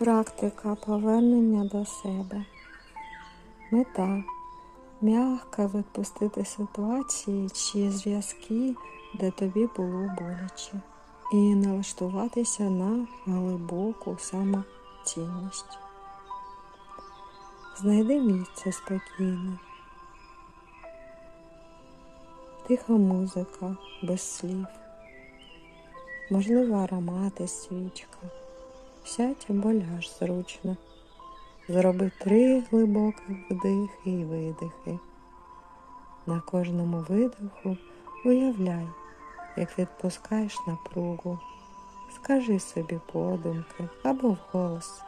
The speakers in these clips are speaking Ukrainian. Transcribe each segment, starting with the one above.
Практика повернення до себе. Мета м'яко відпустити ситуації чи зв'язки, де тобі було боляче, і налаштуватися на глибоку самоцінність. Знайди місце спокійне. Тиха музика без слів, можливо, аромати свічка. Сядь або ляж зручно. Зроби три глибоких вдихи і видихи. На кожному видиху уявляй, як відпускаєш напругу. Скажи собі подумки або вголос.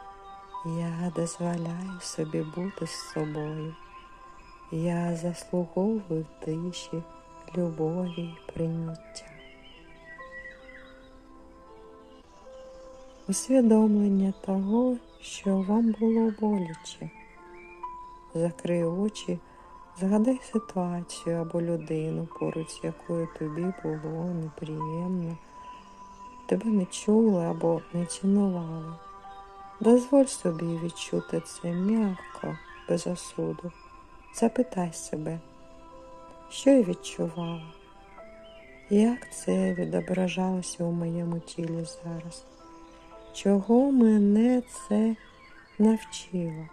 Я дозволяю собі бути з собою. Я заслуговую тиші, любові й прийняття. Усвідомлення того, що вам було боляче. Закрий очі, згадай ситуацію або людину, поруч якою тобі було неприємно, тебе не чули або не цінували. Дозволь собі відчути це м'яко, без осуду. Запитай себе, що я відчувала, як це відображалося у моєму тілі зараз. Чого мене це навчило?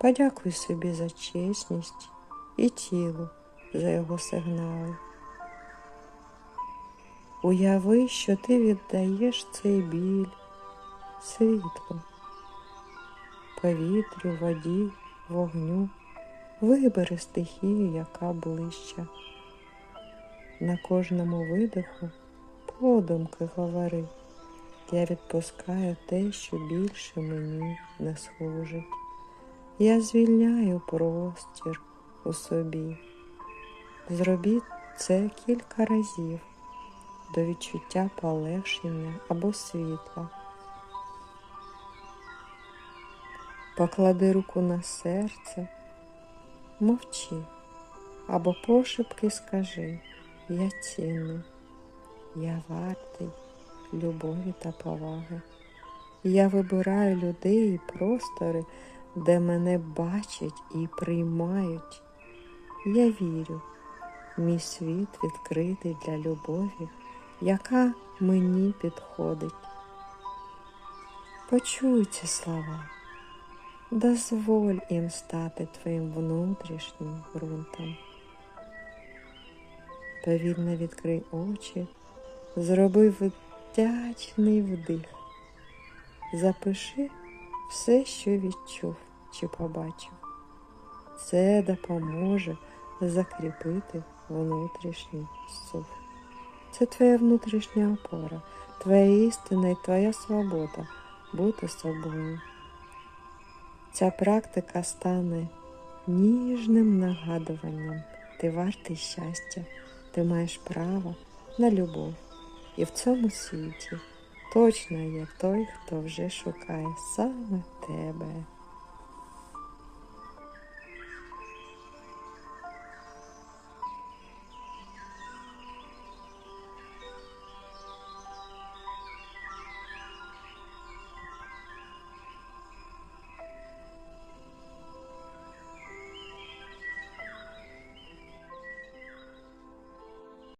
Подякуй собі за чесність і тілу за його сигнали. Уяви, що ти віддаєш цей біль, світло, повітрю, воді, вогню, вибери стихію, яка ближча. На кожному видиху подумки говори. Я відпускаю те, що більше мені не служить. Я звільняю простір у собі. Зробіть це кілька разів до відчуття полегшення або світла. Поклади руку на серце, мовчи або пошепки скажи, я цінний, я вартий любові та поваги. Я вибираю людей і простори, де мене бачать і приймають. Я вірю, мій світ відкритий для любові, яка мені підходить. Почуй ці слова, дозволь їм стати твоїм внутрішнім ґрунтом. Повільно відкрий очі, зроби вдячний вдих. Запиши все, що відчув чи побачив. Це допоможе закріпити внутрішній сух. Це твоя внутрішня опора, твоя істина і твоя свобода бути собою. Ця практика стане ніжним нагадуванням. Ти вартий щастя, ти маєш право на любов. І в цьому світі точно є той, хто вже шукає саме тебе.